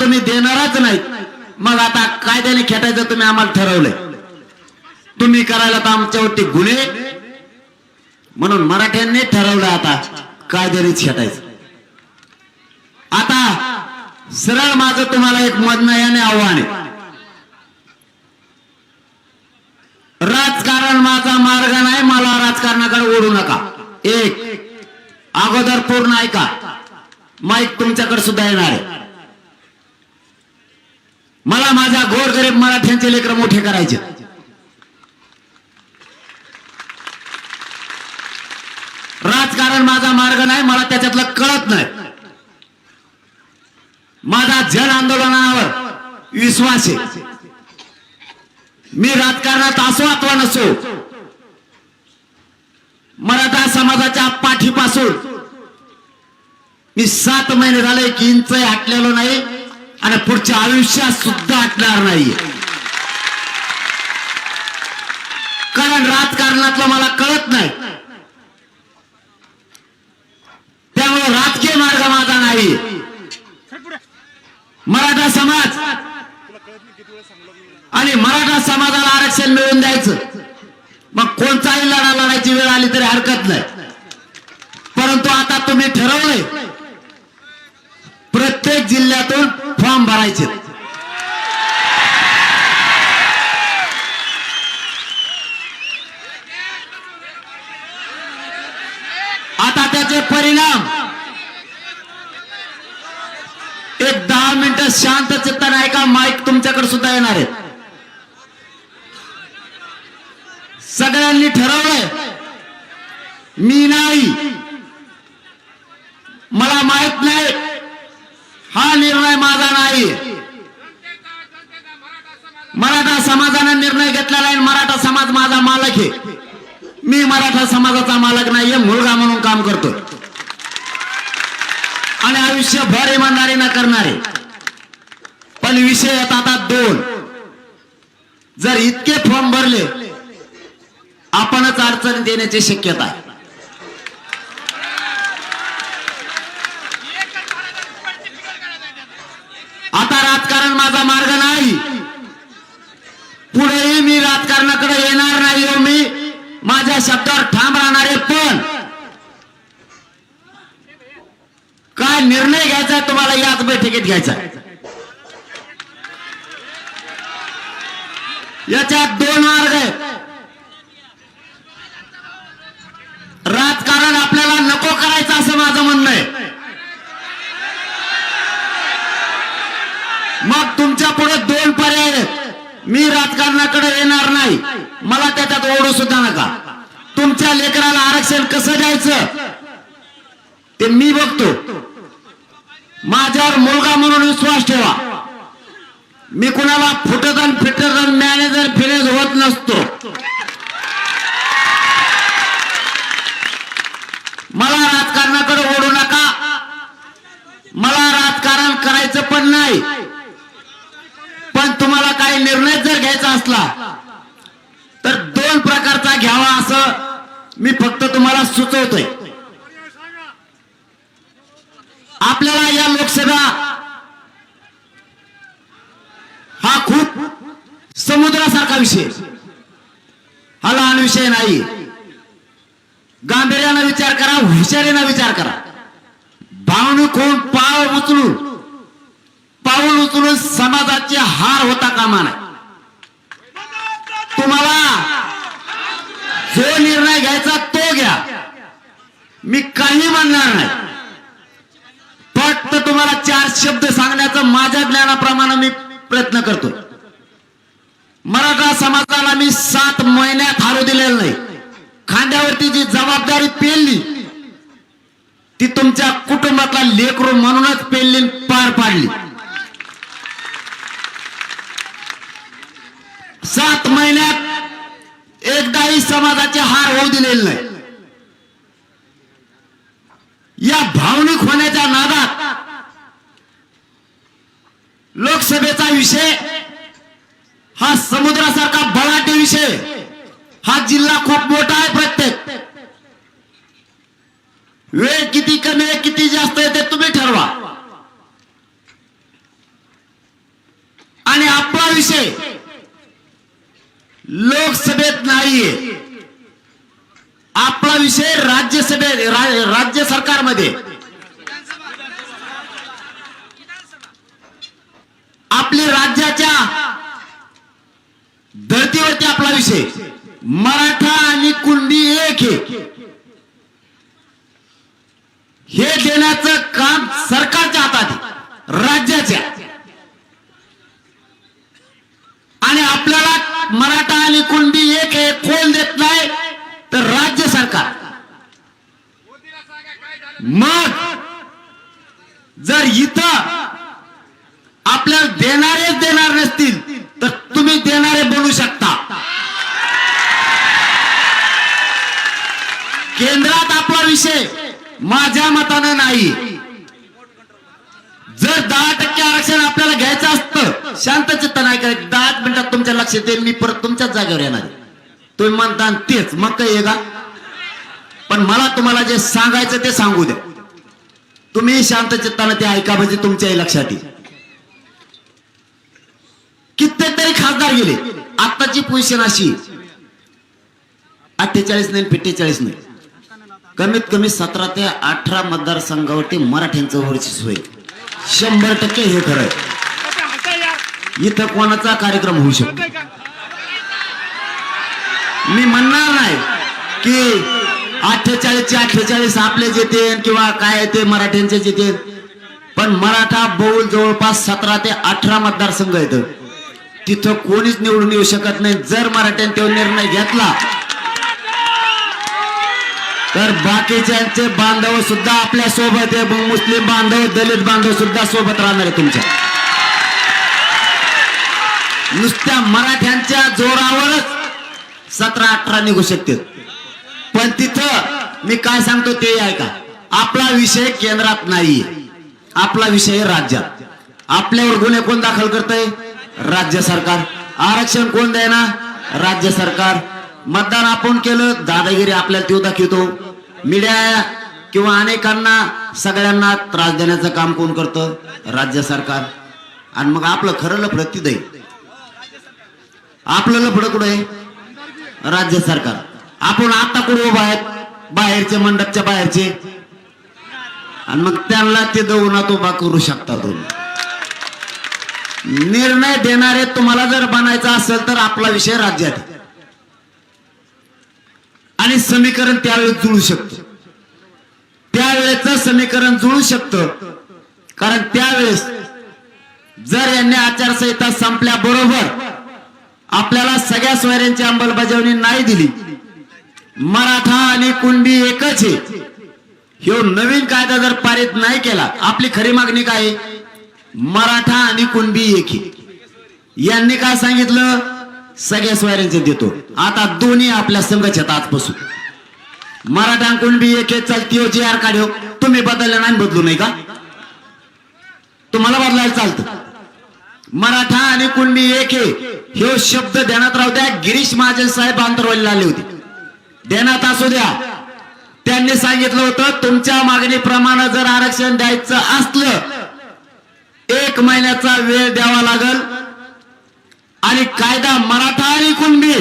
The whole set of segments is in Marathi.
तुम्ही देणारच नाही मग आता कायद्याने खेटायचं तुम्ही आम्हाला ठरवलंय. तुम्ही करायला तर आमच्यावरती गुन्हे. म्हणून मराठ्यांनी ठरवलं आता कायद्यानेच खेटायचं. आता सरळ माझं तुम्हाला एक याने आव्हान आहे. राजकारण माझा मार्ग नाही मला राजकारणाकडे ओढू नका. एक अगोदर पूर्ण ऐका. माईक तुमच्याकडे सुद्धा येणार आहे. मला माझ्या गोरगरीब मराठ्यांचे लेकर मोठे करायचे. राजकारण माझा मार्ग नाही मला त्याच्यातलं कळत नाही. माझा जन आंदोलनावर विश्वास आहे. मी राजकारणात असो अथवा नसो. मराठा समाजाच्या पाठीपासून मी सात महिने झाले एक इंच हटलेलो नाही. आणि पुढच्या आयुष्यात सुद्धा हटणार नाही कारण राजकारणातलं मला कळत नाही. त्यामुळे राजकीय मार्ग माझा नाही. मराठा समाज. आणि मराठा समाजाला आरक्षण मिळवून द्यायचं. मग कोणताही लढा लढायची वेळ आली तरी हरकत नाही. परंतु आता तुम्ही ठरवलंय प्रत्येक जिल्ह्यातून फॉर्म भरायचे. आता त्याचे परिणाम. एक दहा मिनिटं शांत चित्ताने ऐका माईक तुमच्याकडे सुद्धा येणार आहे. सगळ्यांनी ठरवलंय. मी नाही. मला माहीत नाही. हा निर्णय माझा नाही. मराठा समाजाने निर्णय घेतलेला आहे. मराठा समाज माझा मालक आहे. मी मराठा समाजाचा मालक नाहीये मुलगा म्हणून काम करतो आणि आयुष्यभर न करणारे. पण विषय येतात आता दोन. जर इतके फॉर्म भरले आपणच अडचण येण्याची शक्यता आहे. आता राजकारण माझा मार्ग नाही. पुढेही मी राजकारणाकडे येणार नाही हो मी. माझ्या शब्दावर ठाम राहणार आहे पण. काय निर्णय घ्यायचा तुम्हाला याच बैठकीत घ्यायचा याच्यात दोन मार्ग आहेत. राजकारण आपल्याला नको करायचं असं माझं म्हणणं आहे मग तुमच्यापुढे दोन पर्याय आहेत मी राजकारणाकडे येणार नाही. मला त्याच्यात ओढू सुद्धा नका. तुमच्या लेकराला आरक्षण कसं द्यायचं? ते मी बघतो. माझ्यावर मुलगा म्हणून विश्वास ठेवा. मी कुणाला फुटत आणि फिटत मॅनेजर फिरेज होत नसतो. मला राजकारणाकडे ओढू नका. मला राजकारण करायचं पण नाही. तुम्हाला काही निर्णय जर घ्यायचा असला तर दोन प्रकारचा घ्यावा असं मी फक्त तुम्हाला सुचवतोय. आपल्याला या लोकसभा हा खूप समुद्रासारखा विषय. हा लहान विषय नाही. गांभीर्यानं विचार करा हुशारीनं विचार करा. भावनिक होऊन पाव उचलून पाऊल उचलून समाजाचे हार होता कामा नाही तुम्हाला जो निर्णय घ्यायचा तो घ्या. मी काही म्हणणार नाही. फक्त तुम्हाला चार शब्द सांगण्याचा माझ्या ज्ञानाप्रमाणे मी प्रयत्न करतो मराठा समाजाला मी सात महिन्यात हारू दिलेलं नाही. खांद्यावरती जी जबाबदारी पेलली ती तुमच्या कुटुंबातला लेकरू म्हणूनच पेलली पार पाडली. सात महिन्यात एकदाही समाजाचे हार होऊ दिलेले नाही. या भावनिक होण्याच्या नादात लोकसभेचा विषय हा समुद्रासारखा बळाटे विषय हा जिल्हा खूप मोठा आहे प्रत्येक. वेळ किती कमी आहे किती जास्त आहे ते तुम्ही ठरवा. आणि आपला विषय लोकसभेत नाहीये आपला विषय राज्यसभेत रा- राज्य सरकारमध्ये. आपली राज्याच्या धर्तीवरती आपला विषय. मराठा आणि कुंडी एक हे देण्याचं काम सरकारच्या हातात राज्याच्या. आणि आपल्याला मराठा आणि कुणबी एक आहे कोण देत नाही तर राज्य सरकार. मग जर इथं आपल्याला देणारेच देणार नसतील तर तुम्ही देणारे बनू शकता. केंद्रात आपला विषय माझ्या मतानं नाही. जर दहा टक्के आरक्षण आपल्याला घ्यायचं असतं शांत चित्त नाही करायचं. दहा मिनिटात तुमच्या लक्षात येईल मी परत तुमच्याच जागेवर येणार तुम्ही म्हणता तेच मग काय आहे का? पण मला तुम्हाला जे सांगायचं ते सांगू द्या. तुम्ही शांत चित्तानं ते ऐका म्हणजे तुमच्याही लक्षात येईल. कित्येक तरी खासदार गेले आताची पोझिशन अशी. अठ्ठेचाळीस नाही पिठ्ठेचाळीस नाही. कमीत कमी सतरा ते अठरा मतदारसंघावरती मराठ्यांचं वर्चस्व आहे. शंभर टक्के हे खरं आहे. इथं कोणाचा कार्यक्रम होऊ शकतो? मी म्हणणार नाही की अठ्ठेचाळीसचे अठ्ठेचाळीस आपले जेते किंवा काय ते मराठ्यांचे जेते पण मराठा बहुल जवळपास सतरा ते अठरा मतदारसंघ येत तिथं कोणीच निवडून येऊ शकत नाही. जर मराठ्यांनी तो निर्णय घेतला तर बाकीच्यांचे बांधव सुद्धा आपल्यासोबत आहे मग मुस्लिम बांधव दलित बांधव सुद्धा सोबत राहणार आहे तुमच्या. नुसत्या मराठ्यांच्या जोरावरच सतरा अठरा निघू शकते. पण तिथं मी काय सांगतो ते ऐका. आपला विषय केंद्रात नाहीये. आपला विषय राज्यात. आपल्यावर गुन्हे कोण दाखल करतंय? राज्य सरकार. आरक्षण कोण द्यायना राज्य सरकार. मतदान आपण केलं दादागिरी आपल्याला तो दाखवतो. मीडिया किंवा अनेकांना सगळ्यांना त्रास देण्याचं काम कोण करतं? राज्य सरकार. आणि मग आपलं खरं लफडं तिथं आहे. आपलं लफडं कुठं आहे? राज्य सरकार. आपण आता कुठं उभा आहेत? बाहेरचे मंडपच्या बाहेरचे. आणि मग त्यांना ते दौनात उभा करू शकता तुम्ही. निर्णय देणारे तुम्हाला जर बनायचा असेल तर आपला विषय राज्यात आहे. आणि समीकरण त्यावेळेस जुळू शकतं. त्यावेळेच समीकरण जुळू शकतं. कारण त्यावेळेस जर यांनी आचारसंहिता संपल्याबरोबर आपल्याला सगळ्या सोयऱ्यांची अंमलबजावणी नाही दिली मराठा आणि कुणबी एकच आहे. ह्यो नवीन कायदा जर पारित नाही केला आपली खरी मागणी काय मराठा आणि कुणबी एक यांनी काय सांगितलं? सगळ्या सोयऱ्यांचे देतो. आता दोन्ही आपल्या संघाच्या आहेत बसू. मराठा बी कुणबी एक चालती हो जी आर काढ्यो हो, तुम्ही बदलला नाही बदलू नाही का? तुम्हाला बदलायला चालतं. मराठा आणि कुणबी एक हे शब्द ध्यानात राहू द्या. गिरीश महाजन साहेब आंतरवालीला आले होते. ध्यानात असू द्या. त्यांनी सांगितलं होतं तुमच्या मागणीप्रमाणे जर आरक्षण द्यायचं असलं एक महिन्याचा वेळ द्यावा लागल. आणि कायदा मराठा आणि कुणबी.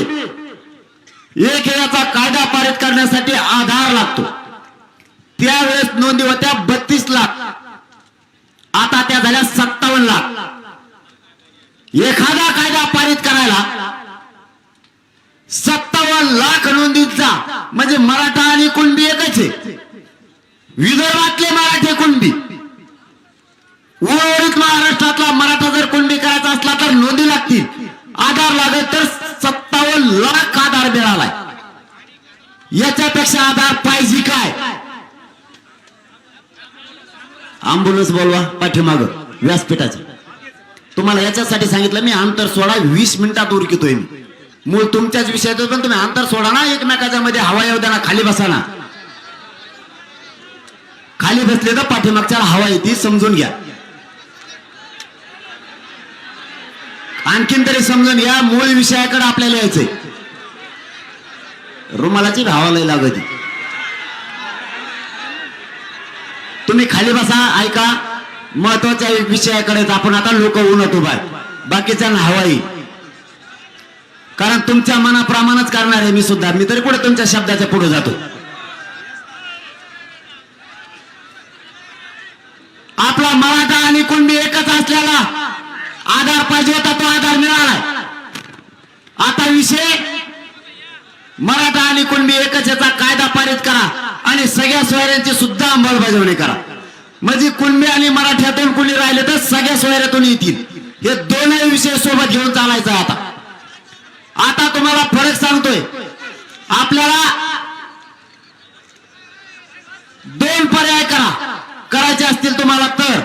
एक याचा कायदा पारित करण्यासाठी आधार लागतो. त्यावेळेस नोंदी होत्या बत्तीस लाख. आता त्या झाल्या सत्तावन्न लाख. एखादा कायदा पारित करायला सत्तावन्न लाख नोंदीचा म्हणजे मराठा आणि कुणबी एकच आहे. विदर्भातले मराठे कुणबी. उर्वरित महाराष्ट्रातला मराठा जर कुणबी करायचा असला तर नोंदी लागतील. आधार लागत तर सत्तावन्न लाख आधार मिळालाय. याच्यापेक्षा आधार पाहिजे काय? आंबुलन्स बोलवा पाठीमाग व्यासपीठाचं. तुम्हाला याच्यासाठी सांगितलं मी अंतर सोडा वीस मिनिटात उरकितोय मी. मूळ तुमच्याच विषयात पण तुम्ही अंतर सोडा ना एकमेकाच्या मध्ये हवा येऊ द्या ना खाली बसा ना. खाली बसले तर पाठीमागच्या हवा येते समजून घ्या. आणखीन तरी समजून या मूळ विषयाकडे आपल्याला यायचंय. रुमालाची भावाला लागत तुम्ही खाली बसा ऐका. महत्त्वाच्या विषयाकडे आपण आता लोक उन्हत उभा बाकीच्या बाकीच्यांना हवाई कारण तुमच्या मनाप्रमाणच करणार आहे मी सुद्धा. मी तरी कुठे तुमच्या शब्दाच्या पुढे जातो? आपला मराठा आणि कुणबी एकच असल्याला आधार पाहिजे होता तो आधार मिळाला. आता विषय मराठा आणि कुणबी एकच याचा कायदा पारित करा आणि सगळ्या सोयऱ्यांची सुद्धा अंमलबजावणी करा. म्हणजे कुणबी आणि मराठ्यातून कुणी राहिले तर सगळ्या सोयऱ्यातून येतील. हे दोनही विषय सोबत घेऊन चालायचं आता. आता तुम्हाला फरक सांगतोय. आपल्याला दोन पर्याय करा. करायचे असतील तुम्हाला तर.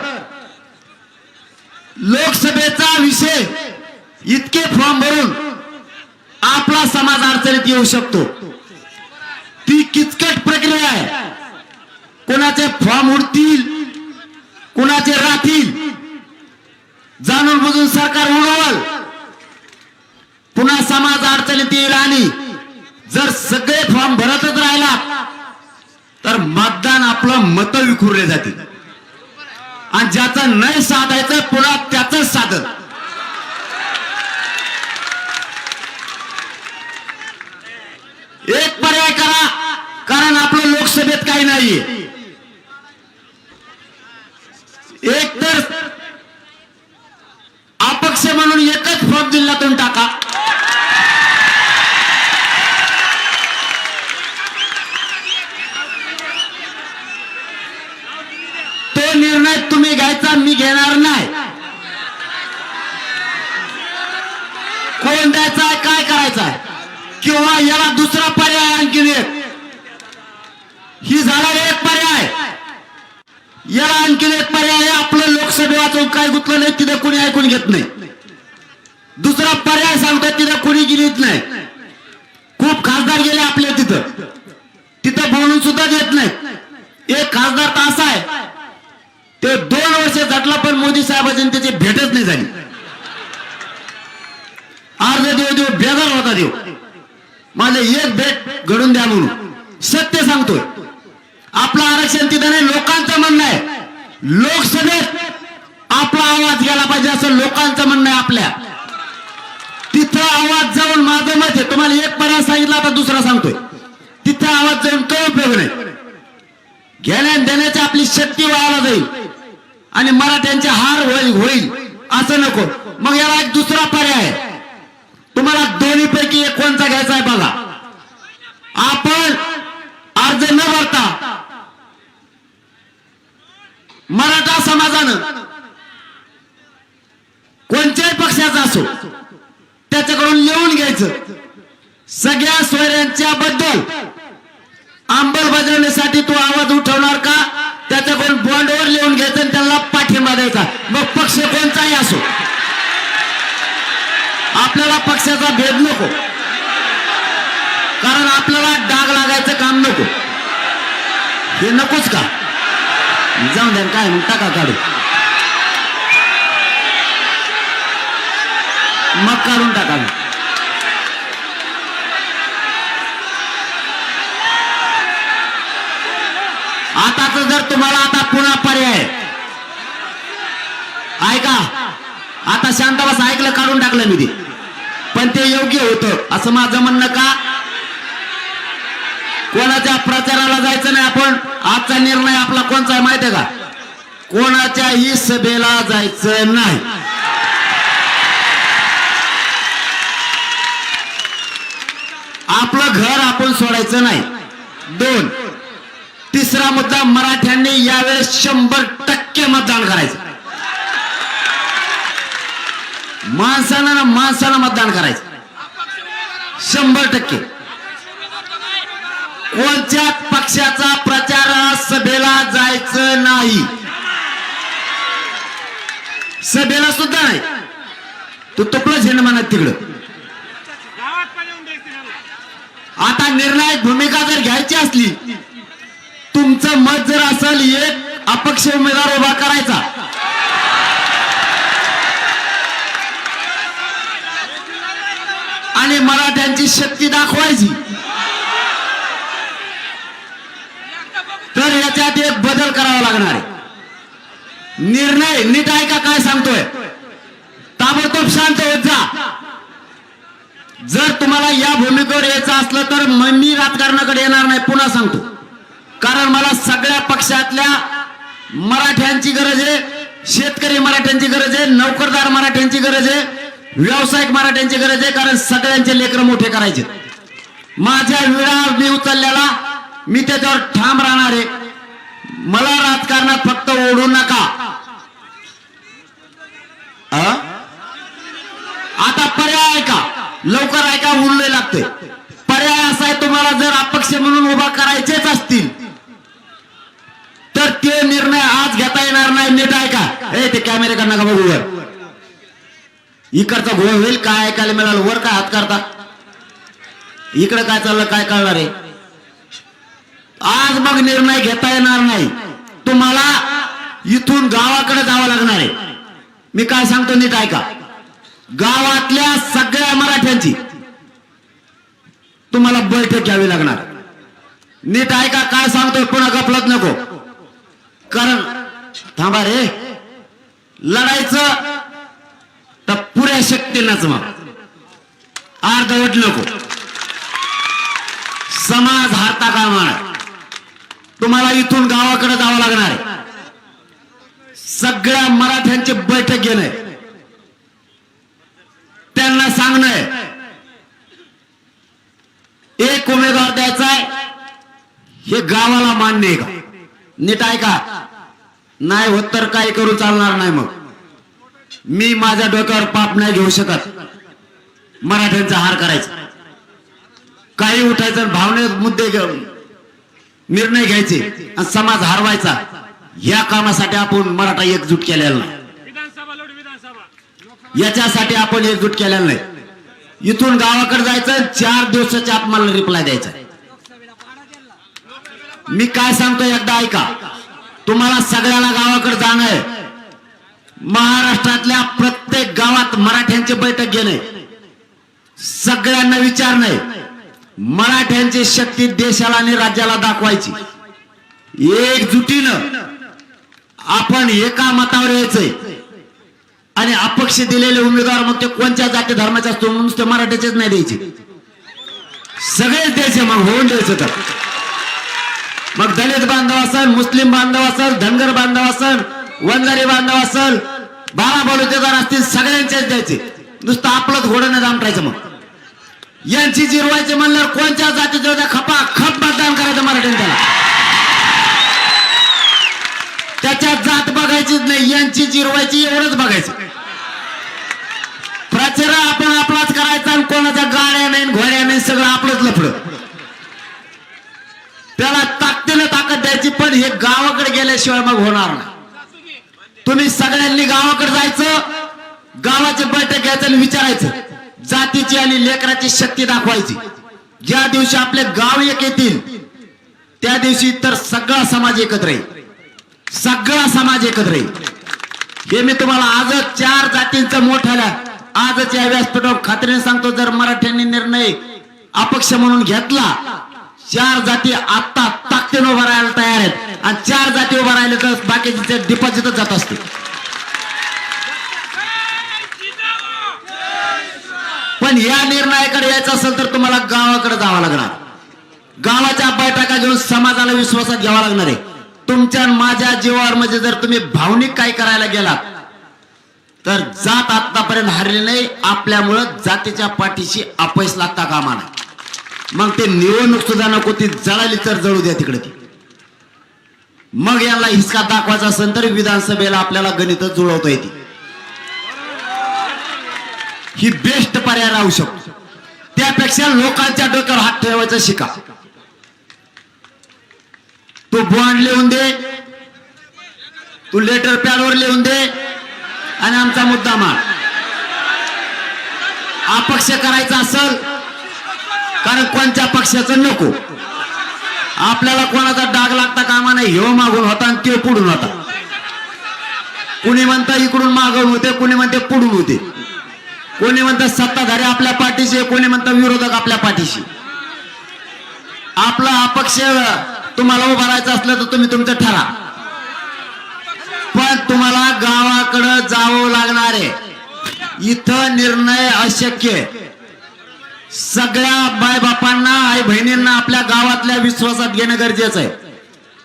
लोकसभेचा विषय इतके फॉर्म भरून आपला समाज अडचणीत येऊ शकतो. ती किचकट प्रक्रिया आहे. कोणाचे फॉर्म उडतील कोणाचे राहतील जाणून बुजून सरकार उडवल पुन्हा समाज अडचणीत येईल आणि जर सगळे फॉर्म भरतच राहिला तर मतदान आपलं मत विखुरले जातील. आणि ज्याचं नाही साधायचं पुन्हा त्याच साधन. एक पर्याय करा कारण आपलं लोकसभेत काही नाही एक तर अपक्ष म्हणून एकच फॉर्म जिल्ह्यातून टाका. तो निर्णय तुम्ही घ्यायचा मी घेणार नाही. कोण द्यायचा आहे काय करायचं आहे? किंवा याला दुसरा पर्याय आणखीन एक. ही झाला एक पर्याय. याला आणखीन एक पर्याय आहे, आपलं लोकसभे वाचून काय गुतलं नाही तिथं कुणी ऐकून घेत नाही. दुसरा पर्याय सांगतात तिथं कुणी गेलीच नाही. खूप खासदार गेले आपल्या तिथं. तिथं बोलून सुद्धा देत नाही. एक खासदार तर असा आहे ते दोन वर्ष झटला पण मोदी साहेबांची त्याची भेटच नाही झाली. अर्ध देव देव बेजार होता देव. माझे एक भेट घडून द्या म्हणून. सत्य सांगतोय. आपलं आरक्षण तिथं नाही लोकांचं म्हणणं आहे. लोकसभेत आपला आवाज गेला पाहिजे असं लोकांचं म्हणणं आहे आपल्या. तिथं आवाज जाऊन माझं मत आहे. तुम्हाला एक पर्याय सांगितला आता दुसरा सांगतोय. तिथं आवाज जाऊन काय उपयोग नाही. घेण्या देण्याची आपली शक्ती व्हायला जाईल. आणि मराठ्यांचे हार होईल होईल. असं नको. मग याला एक दुसरा पर्याय आहे. तुम्हाला दोन्ही पैकी एक कोणता घ्यायचा आहे बघा. आपण अर्ज न भरता मराठा समाजानं कोणत्याही पक्षाचा असो त्याच्याकडून लिहून घ्यायचं. सगळ्या सोयऱ्यांच्या बद्दल अंमलबजावणीसाठी तो आवाज उठवणार का? त्याच्याकडून बॉन्डवर लिहून घ्यायचं आणि त्याला पाठिंबा द्यायचा. मग पक्ष कोणताही असो. आपल्याला पक्षाचा भेद नको. कारण आपल्याला डाग लागायचं काम नको. हे नकोच का? जाऊन द्या काय टाका काढू मग काढून टाका आताच जर तुम्हाला आता पुन्हा पर्याय. आहे. ऐका. आता शांताबास ऐकलं काढून टाकलं मी ते. पण ते योग्य होतं. असं माझं म्हणणं का? कोणाच्या प्रचाराला जायचं नाही आपण? आजचा निर्णय आपला कोणचा आहे माहितीये का? कोणाच्याही सभेला जायचं नाही. आपलं घर आपण सोडायचं नाही. दोन तिसरा मुद्दा मराठ्यांनी यावेळेस शंभर टक्के मतदान करायचं. माणसानं ना माणसानं मतदान करायचं. शंभर टक्के. कोणत्या पक्षाचा प्रचार सभेला जायचं नाही? सभेला सुद्धा नाही. तू तुकडं झेंड म्हणत तिकडं. आता निर्णायक भूमिका जर घ्यायची असली तुमचं मत जर असेल एक अपक्ष उमेदवार उभा करायचा. आणि मराठ्यांची शक्ती दाखवायची. तर याच्यात एक बदल करावा लागणार आहे. निर्णय नीट ऐका काय सांगतोय. ताबडतोब शांत होत जा. जर तुम्हाला या भूमिकेवर यायचं असलं तर मी राजकारणाकडे येणार नाही पुन्हा सांगतो. कारण मला सगळ्या पक्षातल्या मराठ्यांची गरज आहे शेतकरी मराठ्यांची गरज आहे नोकरदार मराठ्यांची गरज आहे व्यावसायिक मराठ्यांची गरज आहे कारण सगळ्यांचे लेकर मोठे करायचे. माझ्या विळा मी उचलल्याला मी त्याच्यावर ठाम राहणार आहे. मला राजकारणात फक्त ओढू नका. आता पर्याय ऐका लवकर ऐका उरले लागते. पर्याय असा आहे तुम्हाला जर अपक्ष म्हणून उभा करायचेच असतील तर ते निर्णय आज घेता येणार नाही. नीट ऐका ए ते कॅमेरे का नका इकडचा घोळ होईल काय ऐकायला मिळालं? वर काय हात करता? इकडे काय चाललं काय कळणार आहे? आज मग निर्णय घेता येणार नाही. तुम्हाला इथून गावाकडे जावं लागणार आहे. मी काय सांगतो नीट ऐका. गावातल्या सगळ्या मराठ्यांची तुम्हाला बैठक घ्यावी लागणार. नीट ऐका काय सांगतोय पुन्हा गपलत नको. कारण थांबा रे. लढायचं तर पुऱ्या शक्तीनंच मग. अर्धवट नको. समाज हारता कामा तुम्हाला इथून गावाकडे जावं लागणार आहे. सगळ्या मराठ्यांची बैठक गेलंय त्यांना सांगणं एक उमेदवार द्यायचा हे गावाला मान्य आहे का? नीट आहे का नाही होत तर काही करू चालणार नाही मग. मी माझ्या डोक्यावर पाप नाही घेऊ शकत. मराठ्यांचा हार करायचा. काही उठायचं भावने मुद्दे घेऊन निर्णय घ्यायचे आणि समाज हरवायचा या कामासाठी आपण मराठा एकजूट केलेला नाही. याच्यासाठी आपण एकजूट केलेला नाही. इथून गावाकडे जायचं चार दिवसाच्या आत मला रिप्लाय द्यायचा. मी काय सांगतो एकदा ऐका. तुम्हाला सगळ्याला गावाकडे जाणं आहे. महाराष्ट्रातल्या प्रत्येक गावात मराठ्यांची बैठक घेणे. सगळ्यांना विचारणे. मराठ्यांची शक्ती देशाला आणि राज्याला दाखवायची. एकजुटीनं आपण एका मतावर यायचंय. आणि अपक्ष दिलेले उमेदवार मग ते कोणत्या जाती धर्माचे असतो म्हणून नुसते मराठ्याचेच नाही द्यायचे. सगळेच द्यायचे मग होऊन द्यायचं तर. मग दलित बांधव असल मुस्लिम बांधव असल धनगर बांधव असल वंजारी बांधव असल बारा बलुतेदार असतील सगळ्यांचेच द्यायचे. नुसतं आपलंच घोडं जामटायचं मग. यांची जिरवायचे म्हणल्यावर कोणत्या जातीच्या होत्या खपा खप मतदान करायचं मराठीने त्याला. त्याच्यात जात बघायचीच नाही यांची जिरवायची एवढंच बघायचं. प्रचार आपण आपलाच करायचा आणि कोणाच्या गाड्या नाही घोड्या नाही सगळं आपलंच लफड. त्याला ताकदीनं ताकद द्यायची पण हे गावाकडे गेल्याशिवाय मग होणार नाही. तुम्ही सगळ्यांनी गावाकडे जायचं गावाची बैठक घ्यायचं आणि विचारायचं. जातीची आणि लेकराची शक्ती दाखवायची. ज्या दिवशी आपले गाव एक येतील त्या दिवशी तर सगळा समाज एकत्र येईल. सगळा समाज एकत्र येईल. हे मी तुम्हाला आजच चार जातींचं मोठ्याला आजच या व्यासपीठावर खात्रीने सांगतो जर मराठ्यांनी निर्णय अपक्ष म्हणून घेतला चार जाती आता ताकदीने उभं राहायला तयार आहेत. आणि चार जाती उभं राहिले तर बाकीचे डिपॉझिटच जात असते पण या निर्णयाकडे यायचं असेल तर तुम्हाला गावाकडे जावं लागणार. गावाच्या बैठका घेऊन समाजाला विश्वासात घ्यावा लागणार आहे. तुमच्या माझ्या जीवावर म्हणजे जर तुम्ही भावनिक काय करायला गेलात तर जात आतापर्यंत हरली नाही. आपल्यामुळं जातीच्या पाठीशी अपयश लागता कामा नाही मग ते निवडणूक सुद्धा नको ती जळाली तर जळू द्या तिकडे. ती मग याला हिसका दाखवायचा असेल तर विधानसभेला आपल्याला गणित जुळवता येते ही बेस्ट पर्याय राहू शकतो. त्यापेक्षा लोकांच्या डोक्यावर हात ठेवायचा शिका. तू बॉन्ड लिहून दे तू लेटर पॅडवर लिहून दे आणि आमचा मुद्दा मार. अपक्ष करायचा असेल कारण कोणत्या पक्षाचं नको. आपल्याला कोणाचा डाग लागता कामा नाही. ह्यो मागून होता आणि त्यो पुढून होता. कुणी म्हणता इकडून मागून होते कुणी म्हणते पुढून होते. कोणी म्हणतं सत्ताधारी आपल्या पाठीशी कोणी म्हणतं विरोधक आपल्या पाठीशी आपला अपक्ष तुम्हाला उभारायचं असलं तर तुम्ही तुमचं ठरा. पण तुम्हाला गावाकडं जावं लागणार आहे. इथं निर्णय अशक्य आहे. सगळ्या बायबापांना आई बहिणींना आपल्या गावातल्या विश्वासात घेणं गरजेचं आहे.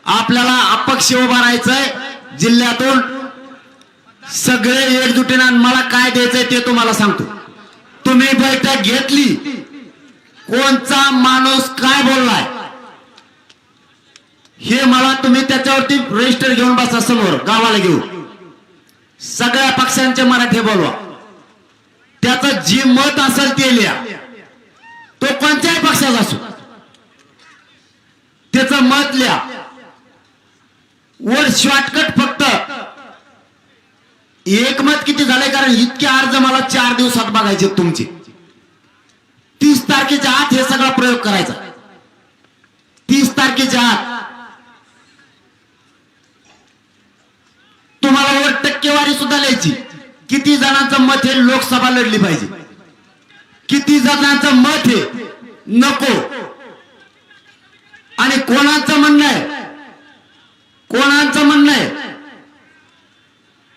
आपल्याला अपक्ष उभा राहायचंय जिल्ह्यातून. सगळे एकजुटीनं मला काय द्यायचंय ते तुम्हाला सांगतो. तुम्ही बैठक घेतली. कोणचा माणूस काय बोललाय? हे मला तुम्ही त्याच्यावरती रजिस्टर घेऊन बसा समोर गावाला घेऊ सगळ्या पक्षांचे मराठी बोलवा. त्याचं जी मत असेल ते लिहा. तो कोणत्याही पक्षाचा असो. त्याचं मत लिहा वर शॉर्टकट फक्त एक मत किती झालंय? कारण इतके अर्ज मला चार दिवसात बघायचे तुमचे. तीस तारखेच्या आत हे सगळा प्रयोग करायचा. तीस तारखेच्या आत. तुम्हाला वर टक्केवारी सुद्धा लिहायची. किती जणांचं मत हे लोकसभा लढली पाहिजे. किती जणांचं मत हे नको. आणि कोणाचं म्हणणं आहे? कोणाचं म्हणणं आहे?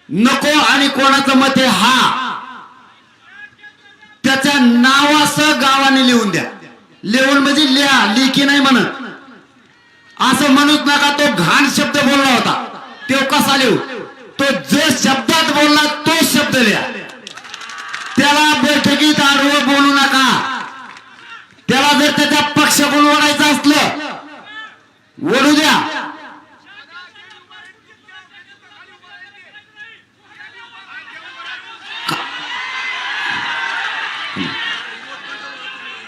नको आणि कोणाचं मत आहे? हा. त्याच्या नावासह गावाने लिहून द्या. लिहून म्हणजे लिहा लिखी नाही म्हणत. असं म्हणूच नका तो घाण शब्द बोलला होता. तो कसा लिहू? तो जे शब्दात बोलला तो शब्द लिहा. त्याला बैठकीत आडवं बोलू नका. त्याला जर त्याच्या पक्षाकडून ओढायचं असलं ओढू द्या.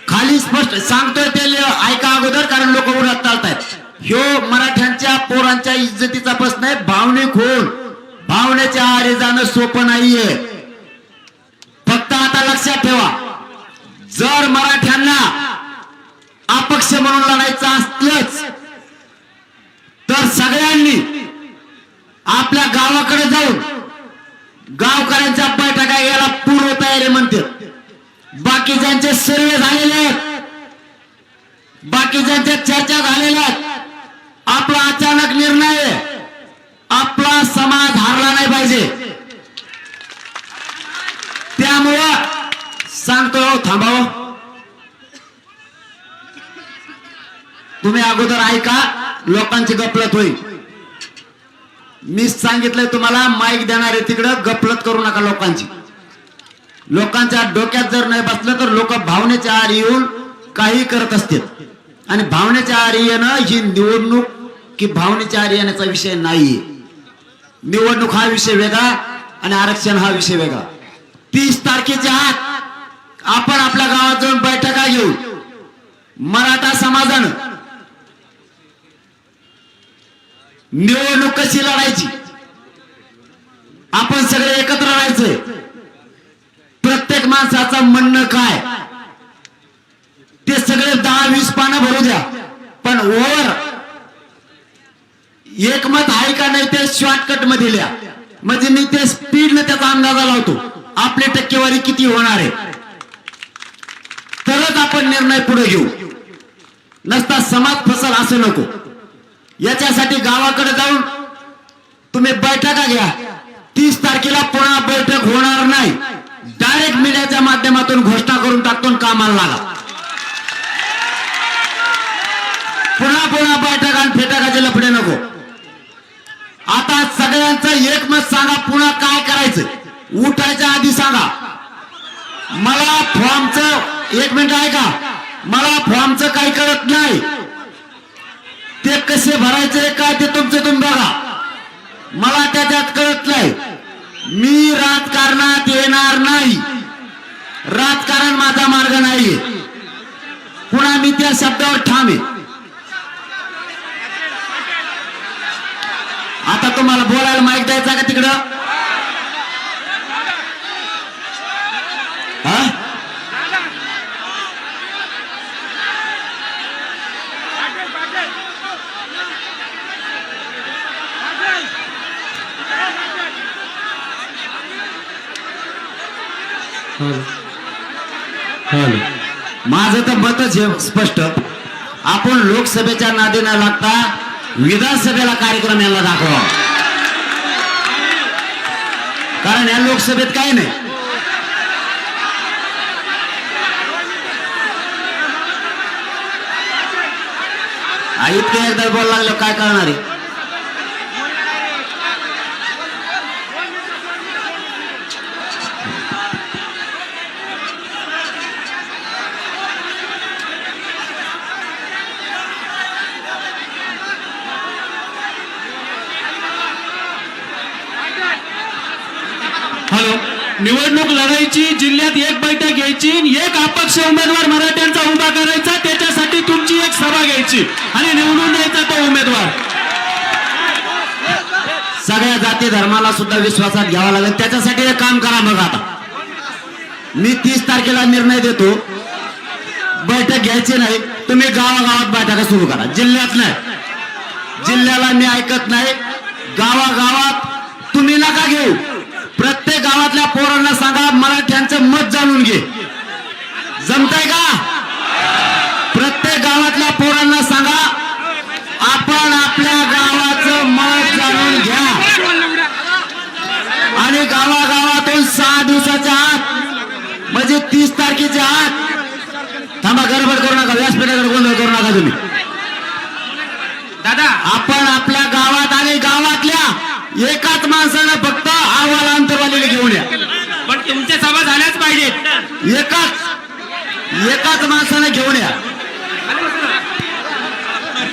खाली स्पष्ट सांगतोय ते ऐका अगोदर कारण लोक उडत चालतायत. ह्यो मराठ्यांच्या पोरांच्या इज्जतीचा प्रश्न आहे. भावनिक होऊन भावनेच्या आरे जाणं सोपं नाहीये. आता लक्षात ठेवा. जर मराठ्यांना अपक्ष म्हणून लढायचं असलंच तर सगळ्यांनी आपल्या गावाकडे जाऊन गावकऱ्यांच्या बैठका याला पूर्व तयारी म्हणते. बाकीच्यांचे सर्वे झालेले आहेत बाकीच्यांच्या चर्चा झालेल्या आहेत आपला अचानक निर्णय आहे. आपला समाज हारला नाही पाहिजे त्यामुळं सांगतो थांबाव तुम्ही अगोदर ऐका लोकांची गपलत होईल. मी सांगितलंय तुम्हाला माईक देणारे तिकडं गपलत करू नका लोकांची. लोकांच्या डोक्यात जर नाही बसलं तर लोक भावनेच्या आड येऊन काही करत असतात आणि भावनेच्या आड येणं ही निवडणूक की भावनेच्या आड येण्याचा विषय नाहीये. निवडणूक हा विषय वेगळा आणि आरक्षण हा विषय वेगळा. तीस तारखेच्या आत आपण आपल्या गावात जाऊन बैठका घेऊ. मराठा समाजानं निवडणूक कशी लढायची? आपण सगळे एकत्र राहायचंय. प्रत्येक माणसाचं म्हणणं काय? ते सगळे दहा वीस पानं भरू द्या. पण ओव्हर एकमत आहे का नाही ते शॉर्टकटमध्ये लिहा. म्हणजे मी ते स्पीडने त्याचा अंदाजा लावतो. आपली टक्केवारी किती होणार आहे? तरच आपण निर्णय पुढे घेऊ. नसता समाज फसल असं नको. याच्यासाठी गावाकडे जाऊन तुम्ही बैठका घ्या. तीस तारखेला पुन्हा बैठक होणार नाही. डायरेक्ट मीडियाच्या माध्यमातून घोषणा करून टाकतो कामाला लागा. पुन्हा पुन्हा बैठक आणि फेटाकाचे लफडे नको. आता सगळ्यांचं एकमत सांगा पुन्हा काय करायचं? उठायच्या आधी सांगा. मला फॉर्मचं एक मिनिट आहे का मला फॉर्मचं काही कळत नाही. ते कसे भरायचे काय ते तुमचं तुम्ही बघा. मला त्याच्यात कळत नाही मी राजकारणात येणार नाही. राजकारण माझा मार्ग नाहीये. पुन्हा मी त्या शब्दावर ठाम आहे. आता तुम्हाला बोलायला माहीत द्यायचा का तिकडं? माझं तर मतच हे स्पष्ट. आपण लोकसभेच्या नादी न लागता विधानसभेला कार्यक्रम यांना दाखवा. कारण या लोकसभेत काय नाही. इतक्या एकदा बोलायला लागलं काय करणार आहे? निवडणूक लढायची जिल्ह्यात एक बैठक घ्यायची आणि एक अपक्ष उमेदवार मराठ्यांचा उभा करायचा त्याच्यासाठी तुमची एक सभा घ्यायची. आणि निवडून द्यायचा तो उमेदवार. सगळ्या जाती धर्माला सुद्धा विश्वासात घ्यावा लागेल. त्याच्यासाठी एक काम करा मग आता. मी तीस तारखेला निर्णय देतो. बैठक घ्यायची नाही तुम्ही गावागावात बैठका सुरू करा. जिल्ह्यात नाही. जिल्ह्याला मी ऐकत नाही. गावागावात तुम्ही नका घेऊ प्रत्येक गावातल्या पोरांना सांगा मराठ्यांचं मत जाणून घे. जमतंय का? प्रत्येक गावातल्या पोरांना सांगा आपण आपल्या गावाचं मत जाणून घ्या. आणि गावागावातून सहा दिवसाच्या आत म्हणजे तीस तारखेच्या आत थांबा गडबड करू नका व्यासपीठाकडे गोंधळ करू नका तुम्ही. दादा. आपण आपल्या गावात आणि गावातल्या एकाच माणसानं फक्त अहवाल अंतरवालीला घेऊन या. पण तुमच्या सभा झाल्याच पाहिजेत. एकाच एकाच माणसानं घेऊन या.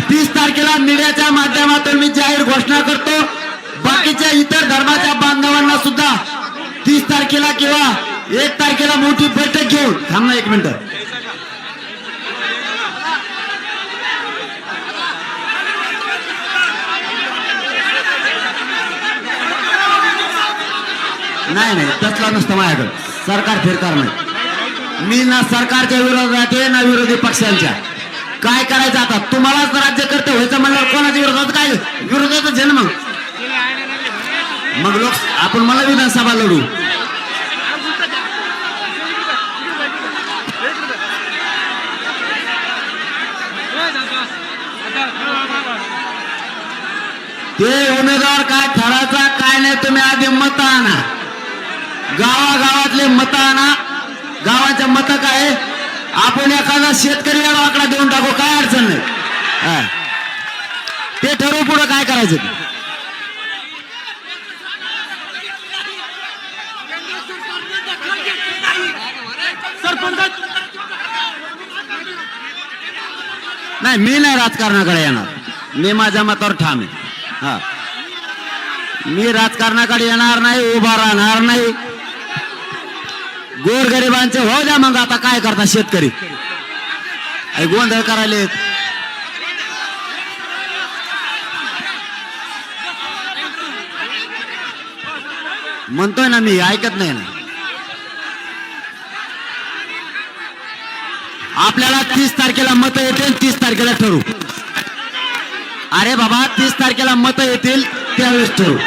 तीस तारखेला मीडियाच्या माध्यमातून मी जाहीर घोषणा करतो. बाकीच्या इतर धर्माच्या बांधवांना सुद्धा तीस तारखेला किंवा एक तारखेला मोठी बैठक घेऊन थांब एक मिनिट. नाही नाही तसला नसतं माझ्याकडं. सरकार फिरकार नाही. मी ना सरकारच्या विरोधात आहे ना विरोधी पक्षांच्या. काय करायचं आता? तुम्हालाच राज्य करते व्हायचं म्हणल्यावर कोणाच्या विरोधात काय? विरोधातच आहे ना मग. मग लोक आपण मला विधानसभा लढू. ते उमेदवार काय ठरायचा काय नाही तुम्ही आधी मत आणा. गावागावातले मत आणा गावाच्या मत काय आपण एखादा शेतकरी आकडा देऊन टाकू काय अडचण नाही. हा. ते ठरवू पुढे काय करायचं नाही मी नाही राजकारणाकडे येणार. मी माझ्या मतावर ठाम आहे. हा. मी राजकारणाकडे येणार नाही उभा राहणार नाही. गोरगरिबांचे हो द्या मग आता काय करता शेतकरी. गोंधळ करायले म्हणतोय ना मी ऐकत नाही ना. आपल्याला तीस तारखेला मत येतील तीस तारखेला ठरू. अरे बाबा तीस तारखेला मत येतील त्यावेळेस ठरू.